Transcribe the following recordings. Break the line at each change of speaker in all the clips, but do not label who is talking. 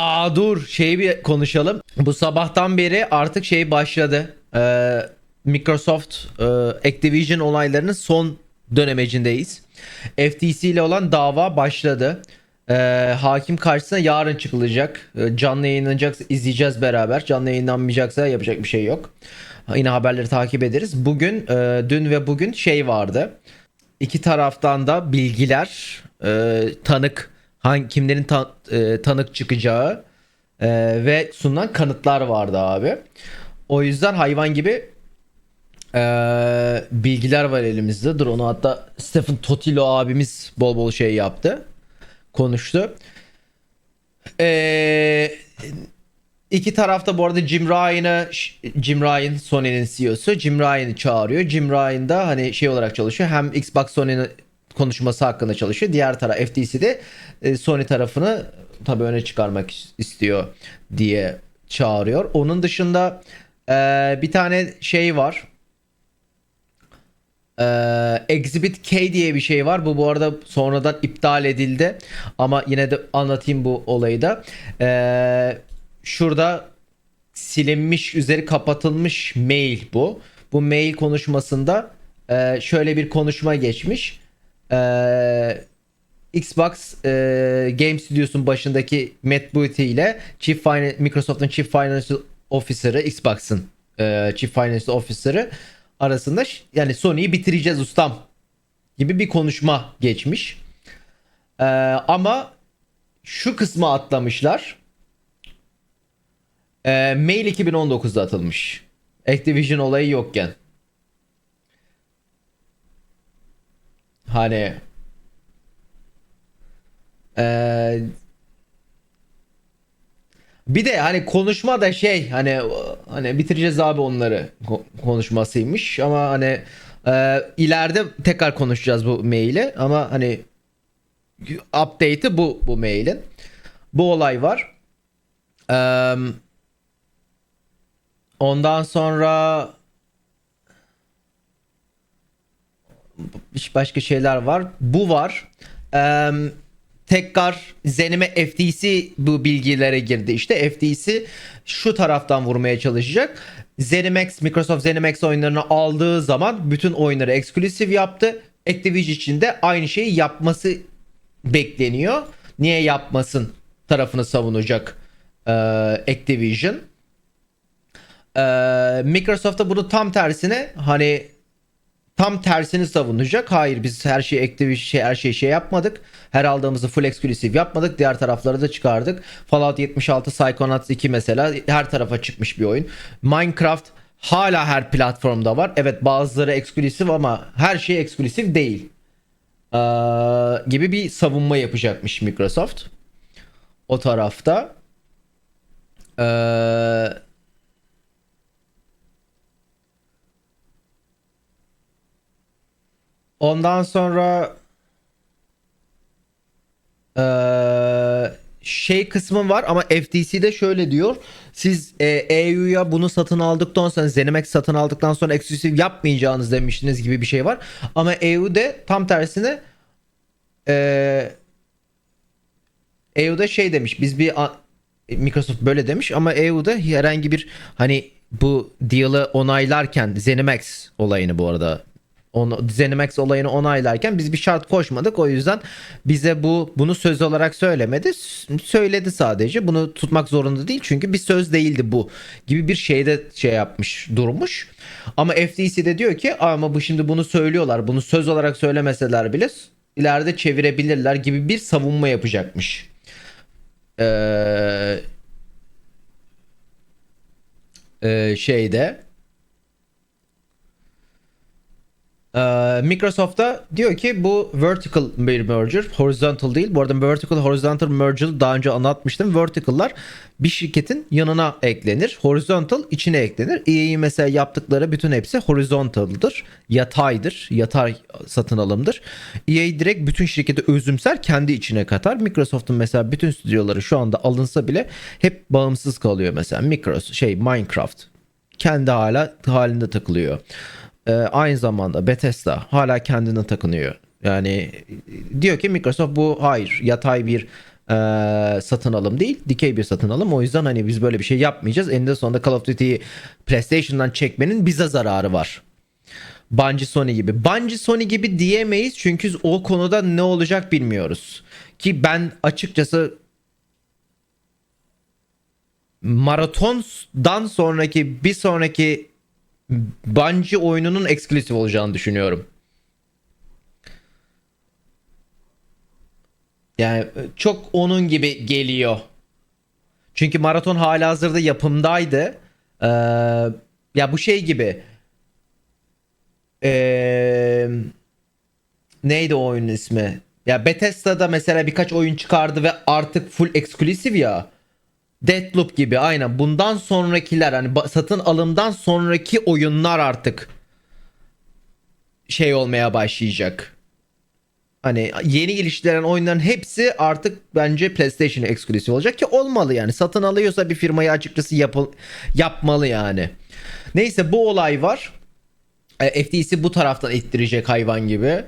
Aa dur şeyi bir konuşalım. Bu sabahtan beri artık şey başladı. Ee, Microsoft e, Activision olaylarının son dönemecindeyiz. FTC ile olan dava başladı. Ee, hakim karşısına yarın çıkılacak. Ee, canlı yayınlanacaksa izleyeceğiz beraber. Canlı yayınlanmayacaksa yapacak bir şey yok. Yine haberleri takip ederiz. Bugün, e, dün ve bugün şey vardı. İki taraftan da bilgiler, e, tanık, hangi kimlerin ta- e, tanık çıkacağı e, ve sunulan kanıtlar vardı abi. O yüzden hayvan gibi e, bilgiler var elimizde. Dur onu hatta Stephen Totilo abimiz bol bol şey yaptı. Konuştu. Eee İki tarafta bu arada Jim Ryan'ı Jim Ryan Sony'nin CEO'su Jim Ryan'ı çağırıyor. Jim Ryan da hani şey olarak çalışıyor. Hem Xbox Sony'nin konuşması hakkında çalışıyor. Diğer taraf FTC'de e, Sony tarafını tabii öne çıkarmak is- istiyor diye çağırıyor. Onun dışında e, bir tane şey var. Ee, Exhibit K diye bir şey var. Bu bu arada sonradan iptal edildi. Ama yine de anlatayım bu olayı da. Ee, şurada silinmiş, üzeri kapatılmış mail bu. Bu mail konuşmasında e, şöyle bir konuşma geçmiş. Ee, Xbox e, Game Studios'un başındaki Matt Booty ile Chief Finan- Microsoft'un Chief Financial Officer'ı, Xbox'ın e, Chief Financial Officer'ı arasında yani Sony'yi bitireceğiz ustam gibi bir konuşma geçmiş. E, ama şu kısmı atlamışlar. E, mail 2019'da atılmış. Activision olayı yokken. Hani ee, bir de hani konuşma da şey hani hani bitireceğiz abi onları ko- konuşmasıymış ama hani e, ileride tekrar konuşacağız bu maili ama hani update'i bu bu mailin. Bu olay var. Eee, ondan sonra Hiç başka şeyler var. Bu var. Eee, tekrar Zenime FTC bu bilgilere girdi. İşte FTC şu taraftan vurmaya çalışacak. ZeniMax, Microsoft ZeniMax oyunlarını aldığı zaman bütün oyunları eksklusif yaptı. Activision için de aynı şeyi yapması bekleniyor. Niye yapmasın tarafını savunacak eee, Activision. Eee Microsoft'ta bunu tam tersine hani tam tersini savunacak. Hayır biz her şeyi Activision şey, her şeyi şey yapmadık. Her aldığımızı full exclusive yapmadık. Diğer tarafları da çıkardık. Fallout 76, Psychonauts 2 mesela her tarafa çıkmış bir oyun. Minecraft hala her platformda var. Evet bazıları eksklusif ama her şey eksklusif değil. Ee, gibi bir savunma yapacakmış Microsoft. O tarafta. Ee, Ondan sonra eee, şey kısmı var ama FTC'de şöyle diyor. Siz e, EU'ya bunu satın aldıktan sonra ZeniMax satın aldıktan sonra eksklusif yapmayacağınız demiştiniz gibi bir şey var. Ama EU'de tam tersine eee EU'da şey demiş. Biz bir Microsoft böyle demiş ama EU'da herhangi bir hani bu deal'ı onaylarken ZeniMax olayını bu arada onu ZeniMax olayını onaylarken biz bir şart koşmadık. O yüzden bize bu bunu söz olarak söylemedi. Söyledi sadece. Bunu tutmak zorunda değil çünkü bir söz değildi bu gibi bir şeyde şey yapmış, durmuş. Ama FTC de diyor ki ama bu şimdi bunu söylüyorlar. Bunu söz olarak söylemeseler bile ileride çevirebilirler gibi bir savunma yapacakmış. Ee, e, şeyde Ee, Microsoft'ta diyor ki bu vertical bir merger, horizontal değil. Bu arada vertical horizontal merger daha önce anlatmıştım. Vertical'lar bir şirketin yanına eklenir. Horizontal içine eklenir. EA'yi mesela yaptıkları bütün hepsi horizontal'dır. Yataydır. Yatay satın alımdır. EA direkt bütün şirketi özümser kendi içine katar. Microsoft'un mesela bütün stüdyoları şu anda alınsa bile hep bağımsız kalıyor mesela. Microsoft şey Minecraft kendi hala halinde takılıyor. Ee, aynı zamanda Bethesda hala kendine takınıyor. Yani e, diyor ki Microsoft bu hayır yatay bir Ee, satın alım değil. Dikey bir satın alım. O yüzden hani biz böyle bir şey yapmayacağız. Eninde sonunda Call of Duty'yi PlayStation'dan çekmenin bize zararı var. Bungie Sony gibi. Bungie Sony gibi diyemeyiz çünkü o konuda ne olacak bilmiyoruz. Ki ben açıkçası maratondan sonraki bir sonraki Bungie oyununun eksklusif olacağını düşünüyorum. Yani çok onun gibi geliyor. Çünkü maraton hala hazırda yapımdaydı. Ee, ya bu şey gibi. Ee, neydi o oyunun ismi? Ya Bethesda'da mesela birkaç oyun çıkardı ve artık full eksklusif ya. Deathloop gibi aynen. Bundan sonrakiler hani satın alımdan sonraki oyunlar artık şey olmaya başlayacak. Hani yeni geliştirilen oyunların hepsi artık bence PlayStation eksklusif olacak ki olmalı yani. Satın alıyorsa bir firmayı açıkçası yapıl yapmalı yani. Neyse bu olay var. E, FTC bu taraftan ittirecek hayvan gibi.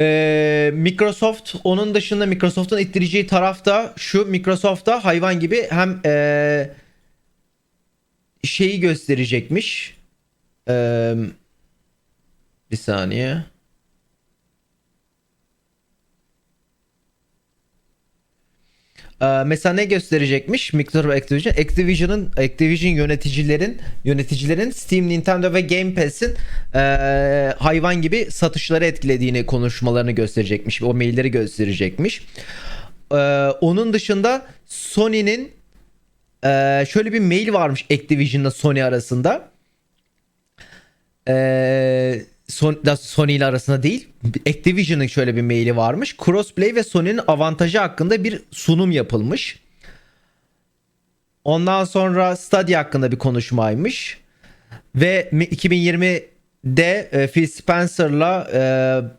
Ee, Microsoft onun dışında Microsoft'un ittireceği tarafta şu Microsoft'ta hayvan gibi hem ee, şeyi gösterecekmiş. Ee, bir saniye. Ee, mesela ne gösterecekmiş Microsoft Activision? Activision'ın Activision yöneticilerin yöneticilerin Steam, Nintendo ve Game Pass'in ee, hayvan gibi satışları etkilediğini konuşmalarını gösterecekmiş. O mailleri gösterecekmiş. Ee, onun dışında Sony'nin ee, şöyle bir mail varmış Activision'la Sony arasında. Ee, Sony ile arasında değil. Activision'ın şöyle bir maili varmış. Crossplay ve Sony'nin avantajı hakkında bir sunum yapılmış. Ondan sonra Stadia hakkında bir konuşmaymış. Ve 2020'de e, Phil Spencer'la e,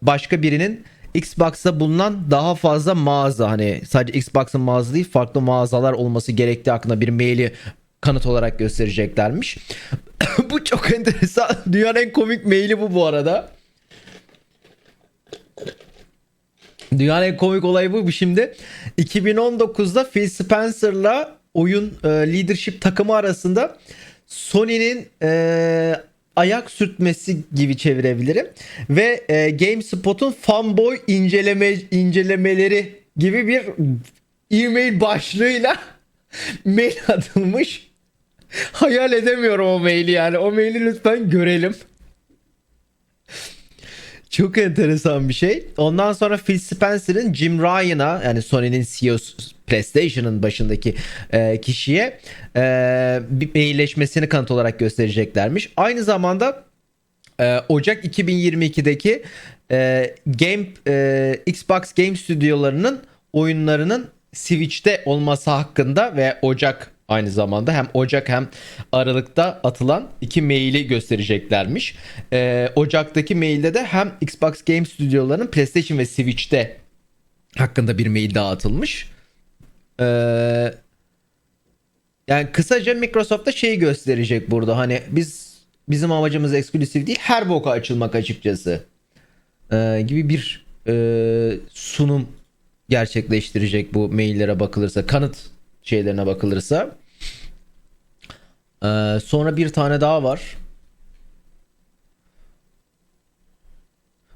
başka birinin Xbox'ta bulunan daha fazla mağaza hani sadece Xbox'ın mağaza değil farklı mağazalar olması gerektiği hakkında bir maili kanıt olarak göstereceklermiş. bu çok enteresan. Dünyanın en komik maili bu bu arada. Dünyanın en komik olayı bu şimdi. 2019'da Phil Spencer'la oyun e, leadership takımı arasında Sony'nin e, ayak sürtmesi gibi çevirebilirim. Ve e, GameSpot'un fanboy inceleme incelemeleri gibi bir e-mail başlığıyla mail atılmış. Hayal edemiyorum o maili yani. O maili lütfen görelim. Çok enteresan bir şey. Ondan sonra Phil Spencer'ın Jim Ryan'a yani Sony'nin CEO'su PlayStation'ın başındaki e, kişiye e, bir mailleşmesini kanıt olarak göstereceklermiş. Aynı zamanda e, Ocak 2022'deki e, Game e, Xbox Game Stüdyolarının oyunlarının Switch'te olması hakkında ve Ocak aynı zamanda hem Ocak hem Aralık'ta atılan iki maili göstereceklermiş. Ee, Ocak'taki mailde de hem Xbox Game Stüdyolarının PlayStation ve Switch'te hakkında bir mail daha atılmış. Ee, yani kısaca Microsoft'ta şeyi gösterecek burada hani biz bizim amacımız eksklusif değil her boka açılmak açıkçası ee, gibi bir e, sunum gerçekleştirecek bu maillere bakılırsa kanıt şeylerine bakılırsa. Ee, sonra bir tane daha var.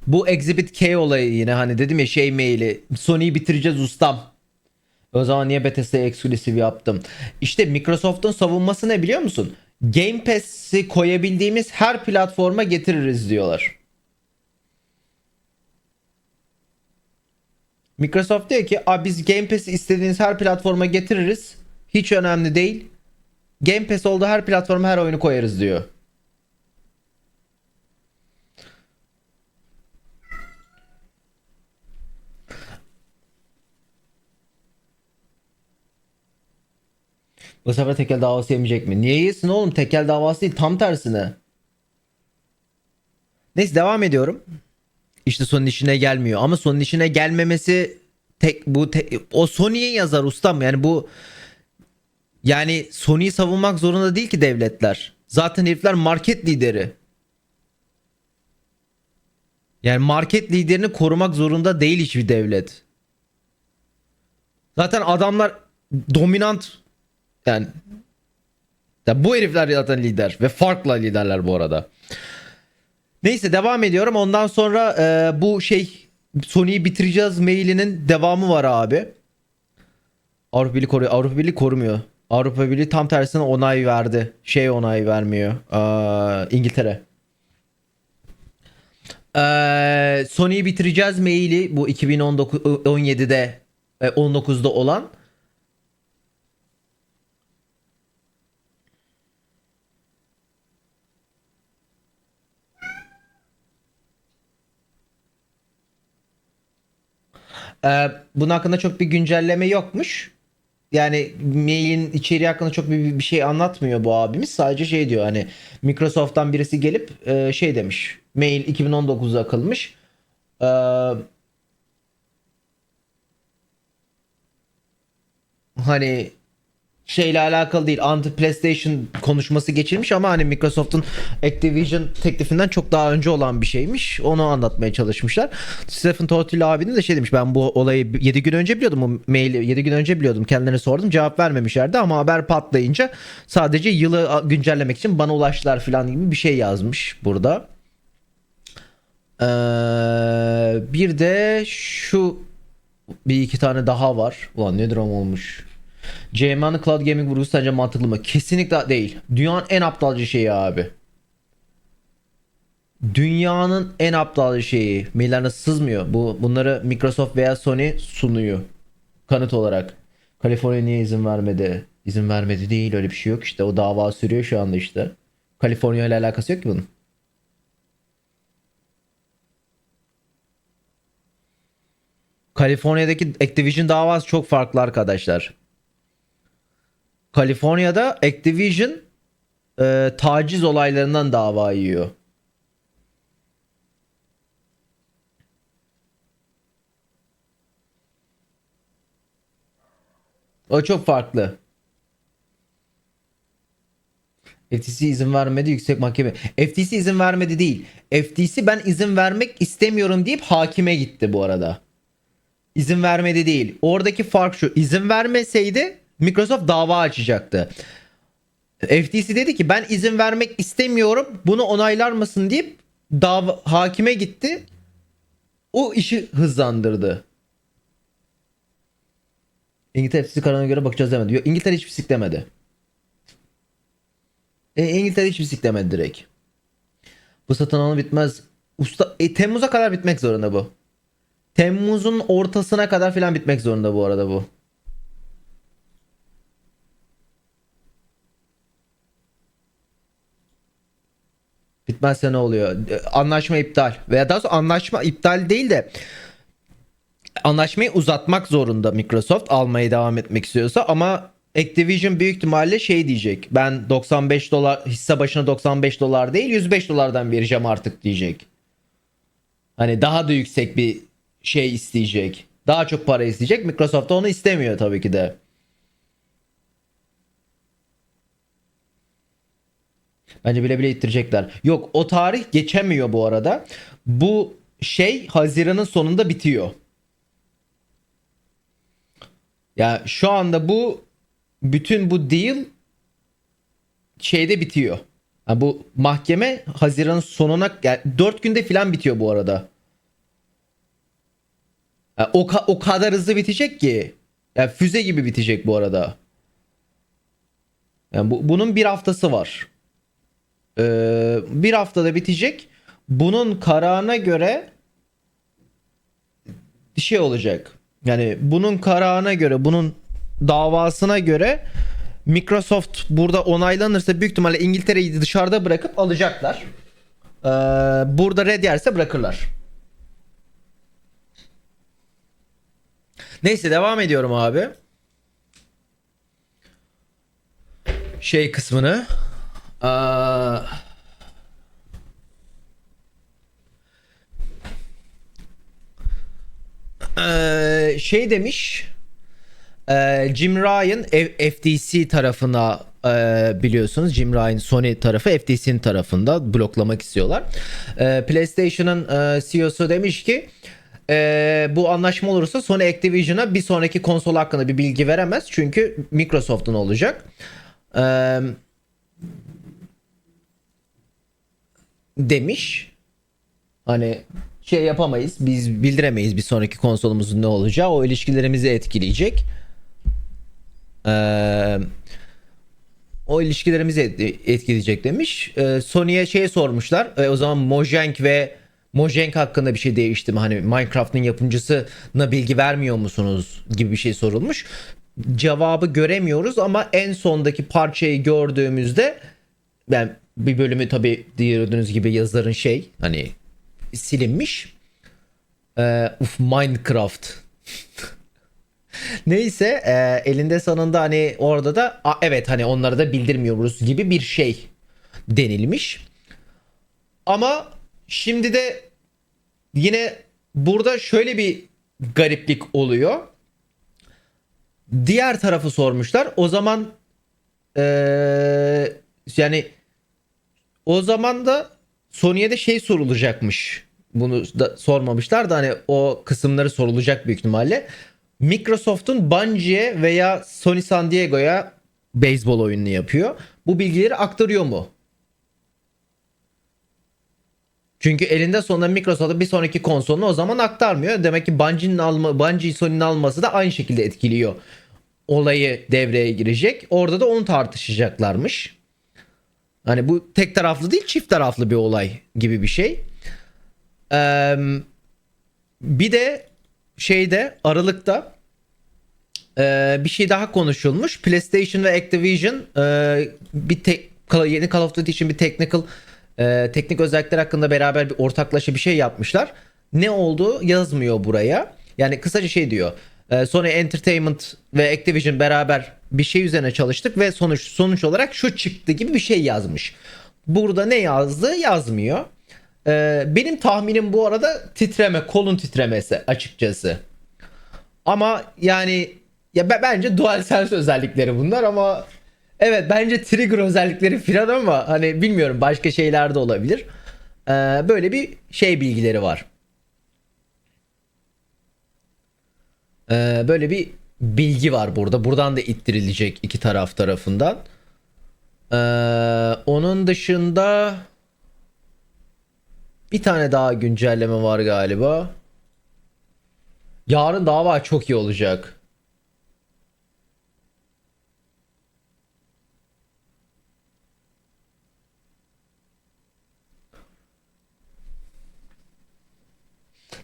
Bu Exhibit K olayı yine hani dedim ya şey maili. Sony'yi bitireceğiz ustam. O zaman niye Bethesda'ya eksklusif yaptım? İşte Microsoft'un savunması ne biliyor musun? Game Pass'i koyabildiğimiz her platforma getiririz diyorlar. Microsoft diyor ki Aa, biz Game Pass'i istediğiniz her platforma getiririz. Hiç önemli değil. Game Pass olduğu her platforma her oyunu koyarız diyor. Bu sefer tekel davası yemeyecek mi? Niye yesin oğlum? Tekel davası değil tam tersine. Neyse devam ediyorum. İşte Sony'nin işine gelmiyor ama Sony'nin işine gelmemesi tek bu te- o Sony'ye yazar ustam yani bu yani Sony'yi savunmak zorunda değil ki devletler. Zaten herifler market lideri. Yani market liderini korumak zorunda değil hiçbir devlet. Zaten adamlar dominant yani ya bu herifler zaten lider ve farklı liderler bu arada. Neyse devam ediyorum. Ondan sonra e, bu şey Sony'yi bitireceğiz mailinin devamı var abi. Avrupa Birliği koruyor. Avrupa Birliği korumuyor. Avrupa Birliği tam tersine onay verdi. Şey onay vermiyor. Aa, İngiltere. Ee, Sony'yi bitireceğiz maili bu 2019 17'de e, 19'da olan. Ee, bunun hakkında çok bir güncelleme yokmuş. Yani mailin içeriği hakkında çok bir, bir şey anlatmıyor bu abimiz. Sadece şey diyor hani Microsoft'tan birisi gelip e, şey demiş. Mail 2019'da akılmış. Ee, hani şeyle alakalı değil. Anti PlayStation konuşması geçirmiş ama hani Microsoft'un Activision teklifinden çok daha önce olan bir şeymiş. Onu anlatmaya çalışmışlar. Stephen Totil abinin de şey demiş. Ben bu olayı 7 gün önce biliyordum. Bu maili 7 gün önce biliyordum. Kendilerine sordum. Cevap vermemişlerdi ama haber patlayınca sadece yılı güncellemek için bana ulaştılar falan gibi bir şey yazmış burada. Ee, bir de şu bir iki tane daha var. Ulan ne dram olmuş. CMA'nın cloud gaming vurgusu sence mantıklı mı? Kesinlikle değil. Dünyanın en aptalca şeyi abi. Dünyanın en aptalca şeyi. Maillerine sızmıyor. Bu bunları Microsoft veya Sony sunuyor. Kanıt olarak. Kaliforniya niye izin vermedi? İzin vermedi değil öyle bir şey yok işte. O dava sürüyor şu anda işte. Kaliforniya ile alakası yok ki bunun. Kaliforniya'daki Activision davası çok farklı arkadaşlar. Kaliforniya'da Activision e, taciz olaylarından dava yiyor. O çok farklı. FTC izin vermedi yüksek mahkeme. FTC izin vermedi değil. FTC ben izin vermek istemiyorum deyip hakime gitti bu arada. İzin vermedi değil. Oradaki fark şu. İzin vermeseydi Microsoft dava açacaktı. FTC dedi ki ben izin vermek istemiyorum. Bunu onaylar mısın deyip dava hakime gitti. O işi hızlandırdı. İngiltere FTC kararına göre bakacağız demedi. Yok İngiltere hiçbir sik demedi. E, İngiltere hiçbir sik demedi direkt. Bu satın alma bitmez. Usta, e, Temmuz'a kadar bitmek zorunda bu. Temmuz'un ortasına kadar filan bitmek zorunda bu arada bu. Bitmezse ne oluyor? E, Anlaşma iptal. Veya daha sonra anlaşma iptal değil de anlaşmayı uzatmak zorunda Microsoft almaya devam etmek istiyorsa ama Activision büyük ihtimalle şey diyecek. Ben 95 dolar hisse başına 95 dolar değil 105 dolardan vereceğim artık diyecek. Hani daha da yüksek bir şey isteyecek. Daha çok para isteyecek. Microsoft da onu istemiyor tabii ki de. Bence bile bile ittirecekler. Yok o tarih geçemiyor bu arada. Bu şey Haziran'ın sonunda bitiyor. Ya şu anda bu bütün bu deal şeyde bitiyor. Ha, bu mahkeme Haziran'ın sonuna yani 4 günde falan bitiyor bu arada. Ya o, ka- o kadar hızlı bitecek ki. Ya füze gibi bitecek bu arada. Yani bu, bunun bir haftası var. Ee, bir haftada bitecek. Bunun kararına göre şey olacak. Yani bunun kararına göre, bunun davasına göre Microsoft burada onaylanırsa büyük ihtimalle İngiltere'yi dışarıda bırakıp alacaklar. Ee, burada red yerse bırakırlar. Neyse devam ediyorum abi. Şey kısmını. Ee, şey demiş e, Jim Ryan FTC tarafına e, biliyorsunuz Jim Ryan Sony tarafı FTC'nin tarafında bloklamak istiyorlar. E, PlayStation'ın e, CEO'su demiş ki e, bu anlaşma olursa Sony Activision'a bir sonraki konsol hakkında bir bilgi veremez. Çünkü Microsoft'un olacak. E, demiş. Hani şey yapamayız. Biz bildiremeyiz bir sonraki konsolumuzun ne olacağı. O ilişkilerimizi etkileyecek. Eee o ilişkilerimizi et- etkileyecek demiş. Ee, Sony'ye şey sormuşlar. Ee, o zaman Mojang ve Mojang hakkında bir şey değişti mi? Hani Minecraft'ın yapımcısına bilgi vermiyor musunuz gibi bir şey sorulmuş. Cevabı göremiyoruz ama en sondaki parçayı gördüğümüzde ben bir bölümü tabii gördüğünüz gibi yazarın şey hani silinmiş. Ee, uf Minecraft. Neyse e, elinde sonunda hani orada da "A, evet hani onları da bildirmiyoruz gibi bir şey denilmiş. Ama şimdi de yine burada şöyle bir gariplik oluyor. Diğer tarafı sormuşlar. O zaman e, yani o zaman da Sony'ye de şey sorulacakmış. Bunu da sormamışlar da hani o kısımları sorulacak büyük ihtimalle. Microsoft'un Bungie'ye veya Sony San Diego'ya beyzbol oyununu yapıyor. Bu bilgileri aktarıyor mu? Çünkü elinde sonunda Microsoft'a bir sonraki konsolunu o zaman aktarmıyor. Demek ki Bungie'nin alma, Bungie Sony'nin alması da aynı şekilde etkiliyor. Olayı devreye girecek. Orada da onu tartışacaklarmış. Hani bu tek taraflı değil çift taraflı bir olay gibi bir şey. Eee bir de şeyde Aralık'ta e, bir şey daha konuşulmuş. PlayStation ve Activision e, bir tek yeni Call of Duty için bir technical e, teknik özellikler hakkında beraber bir ortaklaşa bir şey yapmışlar. Ne oldu yazmıyor buraya. Yani kısaca şey diyor. e, Sony Entertainment ve Activision beraber bir şey üzerine çalıştık ve sonuç sonuç olarak şu çıktı gibi bir şey yazmış. Burada ne yazdı yazmıyor. Ee, benim tahminim bu arada titreme, kolun titremesi açıkçası. Ama yani ya be- bence DualSense özellikleri bunlar ama evet bence trigger özellikleri filan ama hani bilmiyorum başka şeyler de olabilir. Ee, böyle bir şey bilgileri var. Ee, böyle bir bilgi var burada. Buradan da ittirilecek iki taraf tarafından. Ee, onun dışında bir tane daha güncelleme var galiba. Yarın dava çok iyi olacak.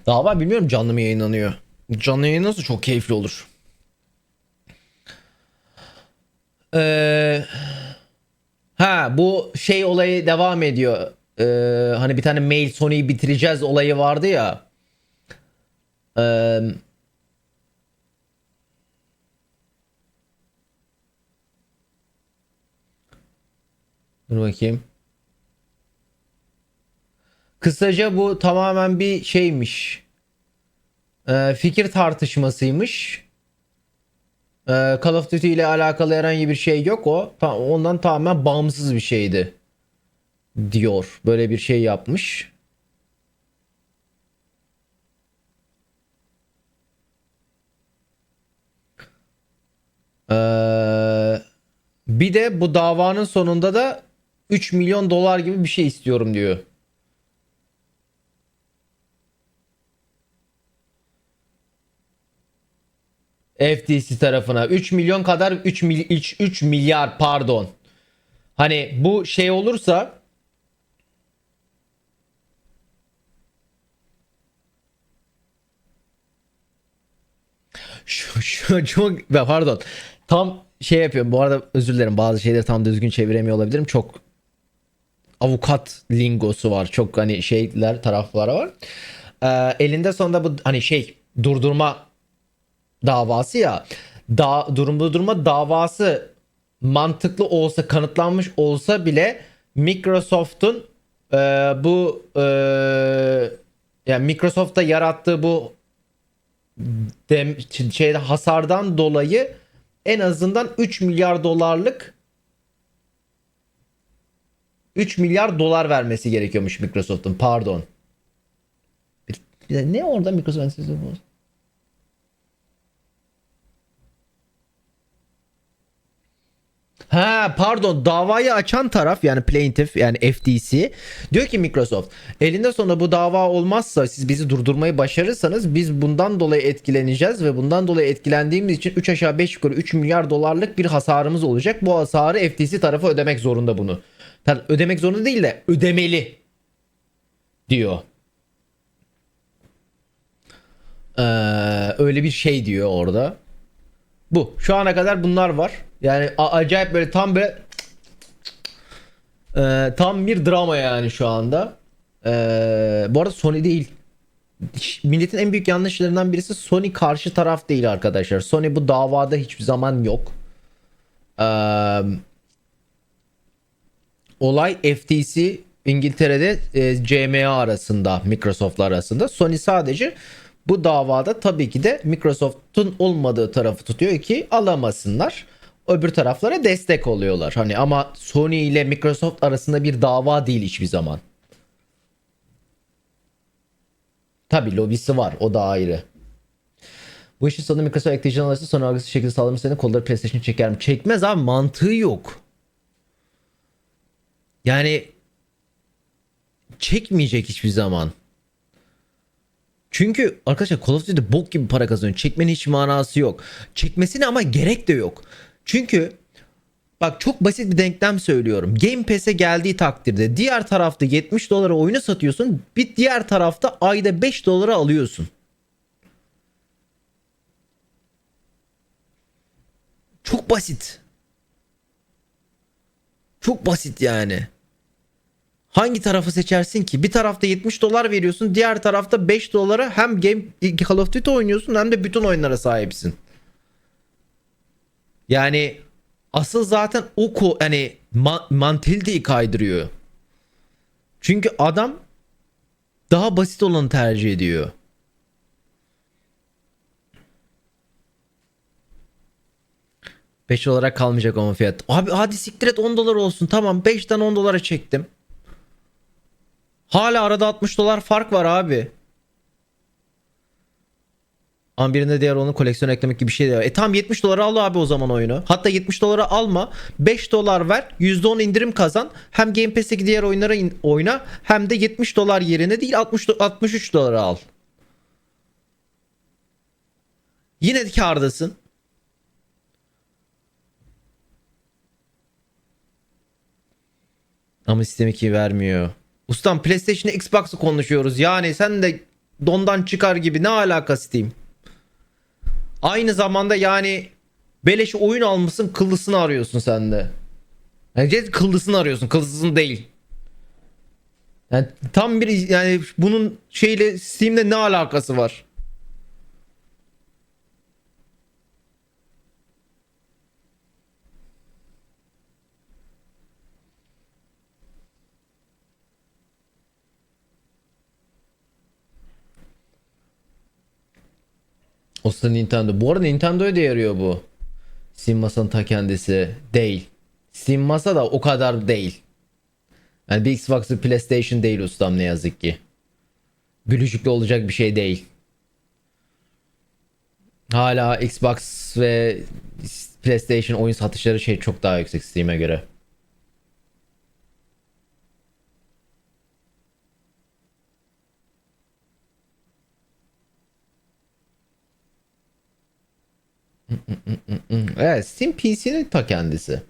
Dava bilmiyorum canlı mı yayınlanıyor. Canlı yayınlanırsa çok keyifli olur. Ee, ha bu şey olayı devam ediyor. Ee, hani bir tane mail Sony'yi bitireceğiz olayı vardı ya. Ee, dur bakayım. Kısaca bu tamamen bir şeymiş. Ee, fikir tartışmasıymış. Ee, Call of Duty ile alakalı herhangi bir şey yok o. Ondan tamamen bağımsız bir şeydi diyor. Böyle bir şey yapmış. Ee, bir de bu davanın sonunda da 3 milyon dolar gibi bir şey istiyorum diyor. FTC tarafına 3 milyon kadar 3, mil, 3, 3 milyar pardon. Hani bu şey olursa Şu, şu çok pardon. Tam şey yapıyorum. Bu arada özür dilerim. Bazı şeyleri tam düzgün çeviremiyor olabilirim. Çok avukat lingosu var. Çok hani şeyler tarafları var. Ee, elinde sonunda bu hani şey durdurma davası ya. Da, durum durma davası mantıklı olsa kanıtlanmış olsa bile Microsoft'un e, bu e, yani Microsoft'ta yarattığı bu dem, şeyde hasardan dolayı en azından 3 milyar dolarlık 3 milyar dolar vermesi gerekiyormuş Microsoft'un pardon. Ne orada Microsoft sesi bu? Ha pardon davayı açan taraf yani plaintiff yani FTC diyor ki Microsoft elinde sonunda bu dava olmazsa siz bizi durdurmayı başarırsanız biz bundan dolayı etkileneceğiz ve bundan dolayı etkilendiğimiz için 3 aşağı 5 yukarı 3 milyar dolarlık bir hasarımız olacak. Bu hasarı FTC tarafı ödemek zorunda bunu. Tabii ödemek zorunda değil de ödemeli diyor. Ee, öyle bir şey diyor orada. Bu. Şu ana kadar bunlar var. Yani acayip böyle tam böyle Ee, tam bir drama yani şu anda. Ee, bu arada Sony değil. Milletin en büyük yanlışlarından birisi Sony karşı taraf değil arkadaşlar. Sony bu davada hiçbir zaman yok. Ee, olay FTC İngiltere'de e, CMA arasında Microsoft'la arasında Sony sadece bu davada tabii ki de Microsoft'un olmadığı tarafı tutuyor ki alamasınlar. Öbür taraflara destek oluyorlar. Hani ama Sony ile Microsoft arasında bir dava değil hiçbir zaman. Tabii lobisi var o da ayrı. Bu işin sonu Microsoft Activision alırsa sonra agresif şekilde sağlamış seni kolları PlayStation çeker mi? Çekmez abi mantığı yok. Yani çekmeyecek hiçbir zaman. Çünkü arkadaşlar Call of Duty bok gibi para kazanıyor. Çekmenin hiç manası yok. Çekmesine ama gerek de yok. Çünkü bak çok basit bir denklem söylüyorum. Game Pass'e geldiği takdirde diğer tarafta 70 dolara oyunu satıyorsun. Bir diğer tarafta ayda 5 dolara alıyorsun. Çok basit. Çok basit yani. Hangi tarafı seçersin ki? Bir tarafta 70 dolar veriyorsun, diğer tarafta 5 dolara hem game Call of Duty oynuyorsun hem de bütün oyunlara sahipsin. Yani asıl zaten o ko yani ma- mantality'yi kaydırıyor. Çünkü adam daha basit olanı tercih ediyor. Beş olarak kalmayacak ama fiyat. Abi hadi siktir et 10 dolar olsun. Tamam 5'ten 10 dolara çektim. Hala arada 60 dolar fark var abi. Ama birinde diğer onun koleksiyon eklemek gibi bir şey de var. E tam 70 dolara al abi o zaman oyunu. Hatta 70 dolara alma. 5 dolar ver. %10 indirim kazan. Hem Game Pass'teki diğer oyunlara in- oyna. Hem de 70 dolar yerine değil 60 do- 63 dolara al. Yine de kârdasın. Ama sistemi ki vermiyor. Ustam PlayStation Xbox'ı konuşuyoruz. Yani sen de dondan çıkar gibi ne alaka Steam? Aynı zamanda yani beleş oyun almışsın kıllısını arıyorsun sen de. Yani kıllısını arıyorsun kıllısını değil. Yani tam bir yani bunun şeyle Steam'le ne alakası var? O da Nintendo. Bu arada Nintendo'ya da yarıyor bu. Steam masanın ta kendisi. Değil. Steam masa da o kadar değil. Yani bir Xbox bir PlayStation değil ustam ne yazık ki. Gülücüklü olacak bir şey değil. Hala Xbox ve PlayStation oyun satışları şey çok daha yüksek Steam'e göre. Evet Steam PC'nin ta kendisi.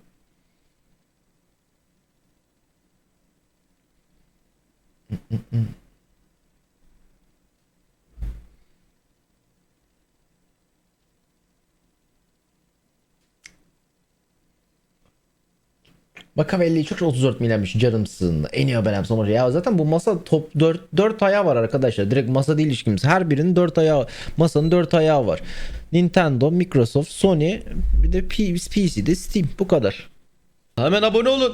Machiavelli çok 34 milyarmış canım sığındı. En iyi haberem sonucu. Ya zaten bu masa top 4, 4 ayağı var arkadaşlar. Direkt masa değil ilişkimiz. Her birinin 4 ayağı Masanın 4 ayağı var. Nintendo, Microsoft, Sony bir de PC'de Steam. Bu kadar. Hemen abone olun.